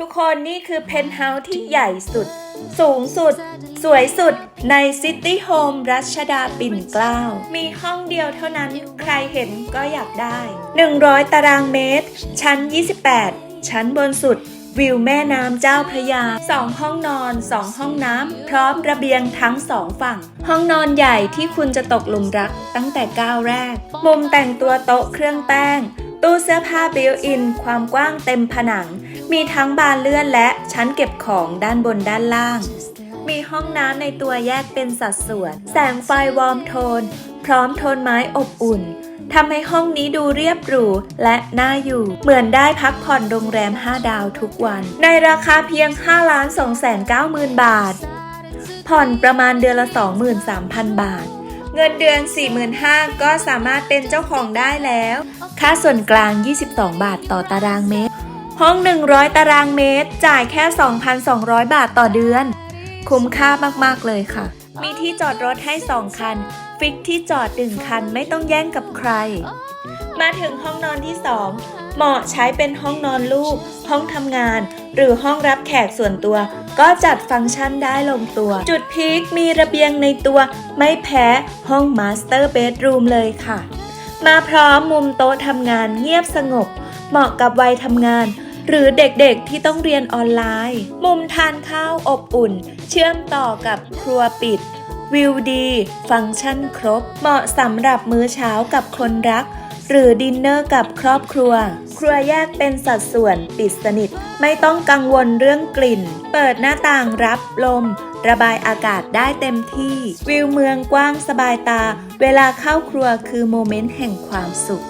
ทุกคนนี่คือเพนท์เฮาส์ที่ใหญ่สุด สูงสุด สวยสุดในซิตี้โฮมรัชดาปิ่นเกล้า มีห้องเดียวเท่านั้นใครเห็นก็อยากได้ 100 ตารางเมตร ชั้น 28 ชั้นบนสุด วิวแม่น้ำเจ้าพระยา 2 ห้องนอน 2 ห้องน้ำ พร้อมระเบียงทั้งสองฝั่ง ห้องนอนใหญ่ที่คุณจะตกหลุมรักตั้งแต่ก้าวแรก มุมแต่งตัวโต๊ะเครื่องแป้ง ตู้เสื้อผ้าบิวอิน ความกว้างเต็มผนัง มีทั้งบานเลื่อนและชั้นเก็บของด้านบนด้านล่าง มีห้องน้ำในตัวแยกเป็นสัดส่วน แสงไฟวอร์มโทน พร้อมโทนไม้อบอุ่นทำให้ห้องนี้ดูเรียบหรูและน่าอยู่ เหมือนได้พักผ่อนโรงแรม 5 ดาวทุกวัน ในราคาเพียง5 2 9 0 0 0 0 บาท ผ่อนประมาณเดือนละ 23,000 บาท เงินเดือน 45,000ก็สามารถเป็นเจ้าของได้แล้ว ค่าส่วนกลาง 22 บาทต่อตารางเมตร ห้อง 100 ตารางเมตร จ่ายแค่ 2,200 บาทต่อเดือน คุ้มค่ามากๆเลยค่ะ มีที่จอดรถให้ 2 คัน ฟิกที่จอด 1 คันไม่ต้องแย่งกับใคร มาถึงห้องนอนที่ 2 เหมาะใช้เป็นห้องนอนลูก ห้องทำงาน หรือห้องรับแขกส่วนตัว ก็จัดฟังก์ชันได้ลงตัว จุดพีคมีระเบียงในตัว ไม่แพ้ห้องมาสเตอร์เบดรูมเลยค่ะ มาพร้อมมุมโต๊ะทำงานเงียบสงบ เหมาะกับวัยทำงาน หรือเด็กๆที่ต้องเรียนออนไลน์ มุมทานข้าวอบอุ่น เชื่อมต่อกับครัวปิด วิวดี ฟังก์ชันครบ เหมาะสำหรับมื้อเช้ากับคนรัก หรือดินเนอร์กับครอบครัว ครัวแยกเป็นสัดส่วนปิดสนิท ไม่ต้องกังวลเรื่องกลิ่น เปิดหน้าต่างรับลมระบายอากาศได้เต็มที่ วิวเมืองกว้างสบายตา เวลาเข้าครัวคือโมเมนต์แห่งความสุข